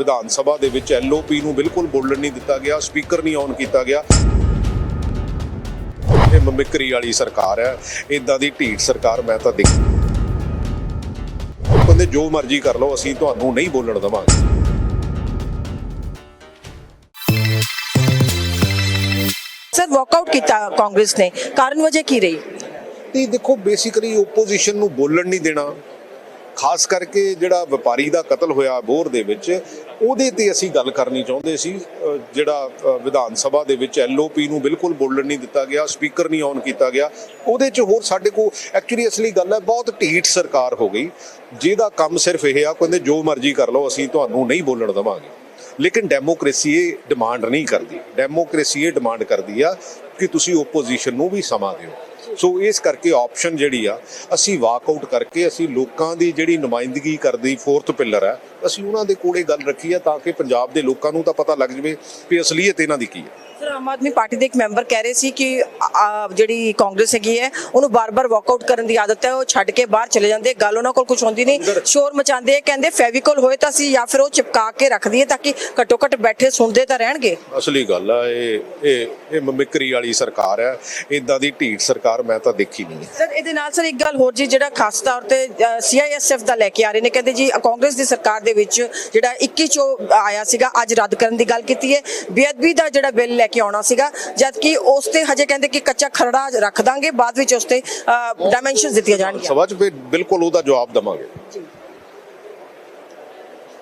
ਵਿਧਾਨ ਸਭਾ ਦੇ ਵਿੱਚ ਐਲਓਪੀ ਨੂੰ ਬਿਲਕੁਲ ਬੋਲਣ ਨਹੀਂ ਦਿੱਤਾ ਗਿਆ ਸਪੀਕਰ ਨਹੀਂ ਔਨ ਕੀਤਾ ਗਿਆ। ਇਹ ਮਮਿਕਰੀ ਵਾਲੀ ਸਰਕਾਰ ਹੈ ਇਦਾਂ ਦੀ ਢੀਠ ਸਰਕਾਰ ਮੈਂ ਤਾਂ ਦੇਖ ਕਹਿੰਦੇ ਜੋ ਮਰਜ਼ੀ ਕਰ ਲਓ ਅਸੀਂ ਤੁਹਾਨੂੰ ਨਹੀਂ ਬੋਲਣ ਦੇਵਾਂਗੇ। ਸਰ ਵਾਕਆਊਟ ਕੀਤਾ ਕਾਂਗਰਸ ਨੇ। ਕਾਰਨ ਵਜ੍ਹਾ ਕੀ ਰਹੀ? ਤੇ ਦੇਖੋ ਬੇਸਿਕਲੀ ਓਪੋਜੀਸ਼ਨ ਨੂੰ ਬੋਲਣ ਨਹੀਂ ਦੇਣਾ। ਖਾਸ ਕਰਕੇ ਜਿਹੜਾ ਵਪਾਰੀ ਦਾ ਕਤਲ ਹੋਇਆ ਬੋਰ ਦੇ ਵਿੱਚ ਉਹਦੇ ਤੇ ਅਸੀਂ ਗੱਲ ਕਰਨੀ ਚਾਹੁੰਦੇ ਸੀ ਜਿਹੜਾ ਵਿਧਾਨ ਸਭਾ ਦੇ ਵਿੱਚ ਐਲਓਪੀ ਨੂੰ ਬਿਲਕੁਲ ਬੋਲਣ ਨਹੀਂ ਦਿੱਤਾ ਗਿਆ, ਸਪੀਕਰ ਨਹੀਂ ਔਨ ਕੀਤਾ ਗਿਆ। ਉਹਦੇ 'ਚ ਹੋਰ ਸਾਡੇ ਕੋਲ ਐਕਚੁਅਲੀ ਅਸਲੀ ਗੱਲ ਹੈ, ਬਹੁਤ ਢੀਠ ਸਰਕਾਰ ਹੋ ਗਈ। ਜਿਹਦਾ ਕੰਮ ਸਿਰਫ ਇਹ ਆ, ਕਹਿੰਦੇ ਜੋ ਮਰਜ਼ੀ ਕਰ ਲਓ, ਅਸੀਂ ਤੁਹਾਨੂੰ ਨਹੀਂ ਬੋਲਣ ਦੇਵਾਂਗੇ। ਲੇਕਿਨ ਡੈਮੋਕ੍ਰੇਸੀ ਇਹ ਡਿਮਾਂਡ ਨਹੀਂ ਕਰਦੀ। ਡੈਮੋਕ੍ਰੇਸੀ ਇਹ ਡਿਮਾਂਡ ਕਰਦੀ ਆ ਕਿ ਤੁਸੀਂ ਓਪੋਜੀਸ਼ਨ ਨੂੰ ਵੀ ਸਮਾਂ ਦਿਓ। ਸੋ ਇਸ ਕਰਕੇ ਆਪਸ਼ਨ ਜਿਹੜੀ ਆ, ਅਸੀਂ ਵਾਕ ਆਊਟ ਕਰਕੇ ਅਸੀਂ ਲੋਕਾਂ ਦੀ ਜਿਹੜੀ ਨੁਮਾਇੰਦਗੀ ਕਰਦੀ ਫੋਰਥ ਪਿਲਰ ਹੈ, ਅਸੀਂ ਉਹਨਾਂ ਦੇ ਕੋਲੇ ਗੱਲ ਰੱਖੀ ਆ ਤਾਂ ਕਿ ਪੰਜਾਬ ਦੇ ਲੋਕਾਂ ਨੂੰ ਤਾਂ ਪਤਾ ਲੱਗ ਜਵੇ ਵੀ ਅਸਲੀਅਤ ਇਹਨਾਂ ਦੀ ਕੀ ਹੈ ਆਮ ਆਦਮੀ ਪਾਰਟੀ ਦੇ ਇੱਕ ਮੈਂਬਰ ਕਹਿ ਰਹੇ ਸੀ ਕਿ ਆ, ਜਿਹੜੀ ਕਾਂਗਰਸ ਹੈਗੀ ਹੈ ਉਹਨੂੰ ਬਾਰ-ਬਾਰ ਵਾਕਆਊਟ ਕਰਨ ਦੀ ਆਦਤ ਹੈ ਉਹ ਛੱਡ ਕੇ ਬਾਹਰ ਚਲੇ ਜਾਂਦੇ ਗੱਲ ਉਹਨਾਂ ਕੋਲ ਕੁਝ ਹੁੰਦੀ ਨਹੀਂ ਸ਼ੋਰ ਮਚਾਉਂਦੇ ਆ, ਕਹਿੰਦੇ ਫੈਵੀਕੋਲ ਹੋਏ ਤਾਂ ਅਸੀਂ ਜਾਂ ਫਿਰ ਉਹ ਚਿਪਕਾ ਕੇ ਰੱਖ ਦਈਏ ਤਾਂ ਕਿ ਘੱਟੋ ਘੱਟ ਬੈਠੇ ਸੁਣਦੇ ਤਾਂ ਰਹਿਣਗੇ। ਅਸਲੀ ਗੱਲ ਆ ਇਹ ਇਹ ਇਹ ਮਮਿਕਰੀ ਵਾਲੀ ਸਰਕਾਰ ਹੈ ਇਦਾਂ ਦੀ ਢੀਠ ਸਰਕਾਰ ਮੈਂ ਤਾਂ ਦੇਖੀ ਨਹੀਂ ਸਰ ਇਹਦੇ ਨਾਲ ਸਰ ਇੱਕ ਗੱਲ ਹੋਰ ਜੀ ਜਿਹੜਾ ਖਾਸ ਤੌਰ ਤੇ ਸੀਆਈਐਸਐਫ ਦਾ ਲੈ ਕੇ ਆ ਰਹੇ ਨੇ ਕਹਿੰਦੇ ਜੀ ਕਾਂਗਰਸ ਦੀ ਸਰਕਾਰ ਦੇ ਵਿੱਚ ਜਿਹੜਾ 21 ਚੋਂ ਆਇਆ ਸੀਗਾ ਅੱਜ ਰੱਦ ਕਰਨ ਦੀ ਗੱਲ ਕੀਤੀ ਹੈ। ਬੇਅਦਬੀ ਦਾ ਜਿਹੜਾ ਬਿੱਲ ਲੈ ਕੇ ਆਉਣਾ ਸੀਗਾ ਜਦ ਕਿ ਉਸ ਤੇ ਹਜੇ ਕਹਿੰਦੇ ਕਿ ਕੱਚਾ ਖਰੜਾ ਰੱਖ ਦਾਂਗੇ ਬਾਅਦ ਵਿੱਚ ਉਸ ਤੇ ਡਾਈਮੈਂਸ਼ਨਸ ਦਿੱਤੀਆਂ ਜਾਣਗੀਆਂ। 'ਚ ਫਿਰ ਬਿਲਕੁਲ ਉਹਦਾ ਜਵਾਬ ਦਵਾਂਗੇ।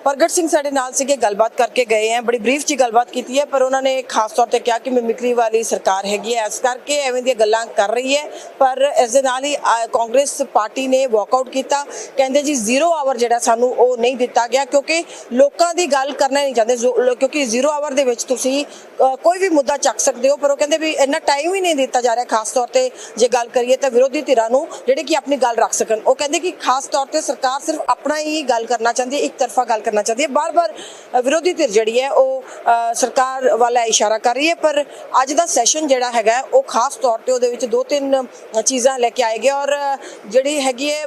ਪ੍ਰਗਟ ਸਿੰਘ ਸਾਡੇ ਨਾਲ ਸੀਗੇ, ਗੱਲਬਾਤ ਕਰਕੇ ਗਏ ਹੈ। ਬੜੀ ਬਰੀਫ ਜੀ ਗੱਲਬਾਤ ਕੀਤੀ ਹੈ, ਪਰ ਉਹਨਾਂ ਨੇ ਖਾਸ ਤੌਰ ਤੇ ਕਿਹਾ ਕਿ ਮਿਮਿਕਰੀ ਵਾਲੀ ਸਰਕਾਰ ਹੈਗੀ ਹੈ। ਇਸ ਕਰਕੇ ਐਵੇਂ ਦੀਆਂ ਗੱਲਾਂ ਕਰ ਰਹੀ ਹੈ, ਪਰ ਇਸ ਦੇ ਨਾਲ ਹੀ ਕਾਂਗਰਸ ਪਾਰਟੀ ਨੇ ਵਾਕਆਊਟ ਕੀਤਾ। ਕਹਿੰਦੇ ਜੀ ਜ਼ੀਰੋ ਆਵਰ ਜਿਹੜਾ ਸਾਨੂੰ ਉਹ ਨਹੀਂ ਦਿੱਤਾ ਗਿਆ, ਕਿਉਂਕਿ ਲੋਕਾਂ ਦੀ ਗੱਲ ਕਰਨਾ ਨਹੀਂ ਚਾਹੁੰਦੇ। ਜ਼ੋ- ਲੋ- ਕਿਉਂਕਿ ਜ਼ੀਰੋ ਆਵਰ ਦੇ ਵਿੱਚ ਤੁਸੀਂ ਕੋਈ ਵੀ ਮੁੱਦਾ ਚੱਕ ਸਕਦੇ ਹੋ, ਪਰ ਉਹ ਕਹਿੰਦੇ ਵੀ ਇੰਨਾ ਟਾਈਮ ਹੀ ਨਹੀਂ ਦਿੱਤਾ ਜਾ ਰਿਹਾ ਖਾਸ ਤੌਰ ਤੇ ਜੇ ਗੱਲ ਕਰੀਏ ਤਾਂ ਵਿਰੋਧੀ ਧਿਰਾਂ ਨੂੰ, ਜਿਹੜੇ ਕਿ ਆਪਣੀ ਗੱਲ ਰੱਖ ਸਕਣ। ਉਹ ਕਹਿੰਦੇ ਕਿ ਖਾਸ ਤੌਰ ਤੇ ਸਰਕਾਰ ਸਿਰਫ ਆਪਣਾ ਹੀ ਗੱਲ ਕਰਨਾ ਚਾਹੁੰਦੀ ਹੈ, ਇੱਕ ਤਰਫਾ ਗੱਲ ਕਰਨਾ ਚਾਹੁੰਦੀ ਹੈ। ਬਾਰ-ਬਾਰ ਵਿਰੋਧੀ ਧਿਰ ਜਿਹੜੀ ਹੈ ਉਹ ਸਰਕਾਰ ਵਾਲਾ ਇਸ਼ਾਰਾ ਕਰ ਰਹੀ ਹੈ ਪਰ ਅੱਜ ਦਾ ਸੈਸ਼ਨ ਜਿਹੜਾ ਹੈਗਾ ਉਹ ਖਾਸ ਤੌਰ ਤੇ ਉਹਦੇ ਵਿੱਚ ਦੋ ਤਿੰਨ ਚੀਜ਼ਾਂ ਲੈ ਕੇ ਆਏ ਆਏਗੇ ਔਰ ਜਿਹੜੀ ਹੈਗੀ ਹੈ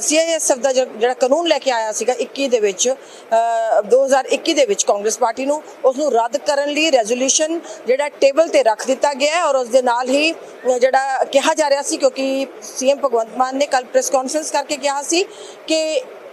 ਸੀਆਈਐਸਐਫ ਦਾ ਜਿਹੜਾ ਕਾਨੂੰਨ ਲੈ ਕੇ ਆਇਆ ਸੀਗਾ 21 ਦੇ ਵਿੱਚ ਅ, 2021 ਦੇ ਵਿੱਚ ਕਾਂਗਰਸ ਪਾਰਟੀ ਨੂੰ ਉਸ ਨੂੰ ਰੱਦ ਕਰਨ ਲਈ ਰੈਜ਼ੋਲੂਸ਼ਨ ਜਿਹੜਾ ਟੇਬਲ ਤੇ ਰੱਖ ਦਿੱਤਾ ਗਿਆ ਹੈ ਔਰ ਉਸ ਦੇ ਨਾਲ ਹੀ ਜਿਹੜਾ ਕਿਹਾ ਜਾ ਰਿਹਾ ਸੀ ਕਿਉਂਕਿ ਸੀਐਮ ਭਗਵੰਤ ਮਾਨ ਨੇ ਕੱਲ ਪ੍ਰੈਸ ਕਾਨਫਰੰਸ ਕਰਕੇ ਕਿਹਾ ਸੀ ਕਿ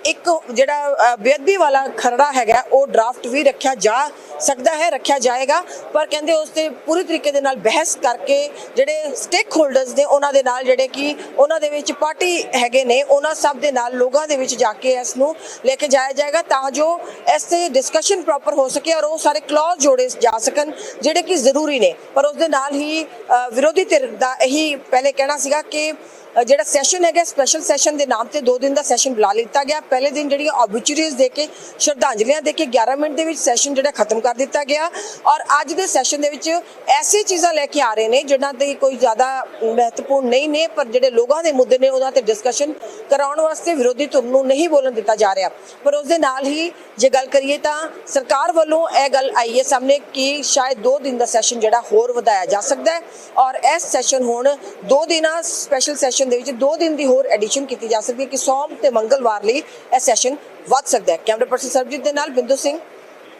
ਇੱਕ ਜਿਹੜਾ ਬੇਅਦਬੀ ਵਾਲਾ ਖਰੜਾ ਹੈਗਾ, ਉਹ ਡਰਾਫਟ ਵੀ ਰੱਖਿਆ ਜਾ ਸਕਦਾ ਹੈ, ਰੱਖਿਆ ਜਾਏਗਾ। ਪਰ ਕਹਿੰਦੇ ਉਸ ਤੇ ਪੂਰੀ ਤਰੀਕੇ ਦੇ ਨਾਲ ਬਹਿਸ ਕਰਕੇ ਜਿਹੜੇ ਸਟੇਕ ਹੋਲਡਰਸ ਨੇ, ਉਹਨਾਂ ਦੇ ਨਾਲ ਜਿਹੜੇ ਕਿ ਉਹਨਾਂ ਦੇ ਵਿੱਚ ਪਾਰਟੀ ਹੈਗੇ ਨੇ, ਉਹਨਾਂ ਸਭ ਦੇ ਨਾਲ ਲੋਕਾਂ ਦੇ ਵਿੱਚ ਜਾ ਕੇ ਇਸ ਨੂੰ ਲੈ ਕੇ ਜਾਇਆ ਜਾਏਗਾ ਤਾਂ ਜੋ ਇਸ ਤੇ ਡਿਸਕਸ਼ਨ ਪ੍ਰੋਪਰ ਹੋ ਸਕੇ ਔਰ ਉਹ ਸਾਰੇ ਕਲੌਜ਼ ਜੋੜੇ ਜਾ ਸਕਣ, ਜਿਹੜੇ ਕਿ ਜ਼ਰੂਰੀ ਨੇ। ਪਰ ਉਸ ਦੇ ਨਾਲ ਹੀ ਵਿਰੋਧੀ ਧਿਰ ਦਾ ਇਹੀ ਪਹਿਲੇ ਕਹਿਣਾ ਸੀਗਾ ਕਿ ਜਿਹੜਾ ਸੈਸ਼ਨ ਹੈਗਾ ਸਪੈਸ਼ਲ ਸੈਸ਼ਨ ਦੇ ਨਾਮ ਤੇ 2 ਦਿਨ ਦਾ ਸੈਸ਼ਨ ਬੁਲਾ ਲਿੱਤਾ ਗਿਆ। ਪਹਿਲੇ ਦਿਨ ਜਿਹੜੀਆਂ ਆਬਿਚੁਰੀਜ਼ ਦੇ ਕੇ, ਸ਼ਰਧਾਂਜਲੀਆਂ ਦੇ ਕੇ 11 ਮਿੰਟ ਦੇ ਵਿੱਚ ਸੈਸ਼ਨ ਜਿਹੜਾ ਖਤਮ ਕਰ ਦਿੱਤਾ ਗਿਆ। ਔਰ ਅੱਜ ਦੇ ਸੈਸ਼ਨ ਦੇ ਵਿੱਚ ਐਸੀ ਚੀਜ਼ਾਂ ਲੈ ਕੇ ਆ ਰਹੇ ਨੇ, ਜਿਨ੍ਹਾਂ ਤੇ ਕੋਈ ਜ਼ਿਆਦਾ ਮਹੱਤਵਪੂਰਨ ਨਹੀਂ ਨੇ, ਪਰ ਜਿਹੜੇ ਲੋਕਾਂ ਦੇ ਮੁੱਦੇ ਨੇ, ਉਹਨਾਂ ਤੇ ਡਿਸਕਸ਼ਨ ਕਰਾਉਣ ਵਾਸਤੇ ਵਿਰੋਧੀ ਧਿਰ ਨੂੰ ਨਹੀਂ ਬੋਲਣ ਦਿੱਤਾ ਜਾ ਰਿਹਾ। ਪਰ ਉਸ ਦੇ ਨਾਲ ਹੀ ਜੇ ਗੱਲ ਕਰੀਏ ਤਾਂ ਸਰਕਾਰ ਵੱਲੋਂ ਇਹ ਗੱਲ ਆਈ ਹੈ ਸਾਹਮਣੇ ਕਿ ਸ਼ਾਇਦ 2 ਦਿਨ ਦਾ ਸੈਸ਼ਨ ਜਿਹੜਾ ਹੋਰ ਵਧਾਇਆ ਜਾ ਸਕਦਾ ਹੈ। ਔਰ ਇਸ ਸੈਸ਼ਨ ਹੁਣ 2 ਦਿਨਾਂ ਸਪੈਸ਼ਲ ਸੈਸ਼ਨ ਦੇ ਵਿੱਚ 2 ਦਿਨ ਦੀ ਹੋਰ ਐਡੀਸ਼ਨ ਕੀਤੀ ਜਾ ਸਕਦੀ ਹੈ ਕਿ ਸੋਮ ਤੇ ਮੰਗਲਵਾਰ ਲਈ ਇਹ ਸੈਸ਼ਨ ਵੱਧ ਸਕਦਾ ਹੈ। ਕੈਮਰਾ ਪਰਸਨ ਸਰਬਜੀਤ ਦੇ ਨਾਲ ਬਿੰਦੂ ਸਿੰਘ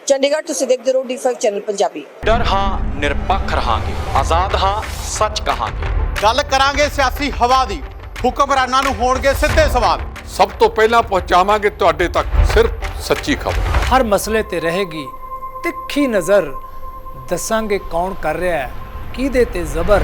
ਚੰਡੀਗੜ੍ਹ ਤੁਸੀਂ ਦੇਖਦੇ ਰਹੋ D5 ਚੈਨਲ ਪੰਜਾਬੀ। ਡਰ ਹਾਂ ਨਿਰਪੱਖ ਰਹਾਂਗੇ ਆਜ਼ਾਦ ਹਾਂ ਸੱਚ ਕਹਾਂਗੇ। ਗੱਲ ਕਰਾਂਗੇ ਸਿਆਸੀ ਹਵਾ ਦੀ ਹੁਕਮਰਾਨਾਂ ਨੂੰ ਹੋਣਗੇ ਸਿੱਧੇ ਸਵਾਲ। ਸਭ ਤੋਂ ਪਹਿਲਾਂ ਪਹੁੰਚਾਵਾਂਗੇ ਤੁਹਾਡੇ ਤੱਕ ਸਿਰਫ ਸੱਚੀ ਖਬਰ। ਹਰ ਮਸਲੇ ਤੇ ਰਹੇਗੀ ਤਿੱਖੀ ਨਜ਼ਰ। ਦੱਸਾਂਗੇ ਕੌਣ ਕਰ ਰਿਹਾ ਹੈ ਕਿਹਦੇ ਤੇ ਜ਼ਬਰ।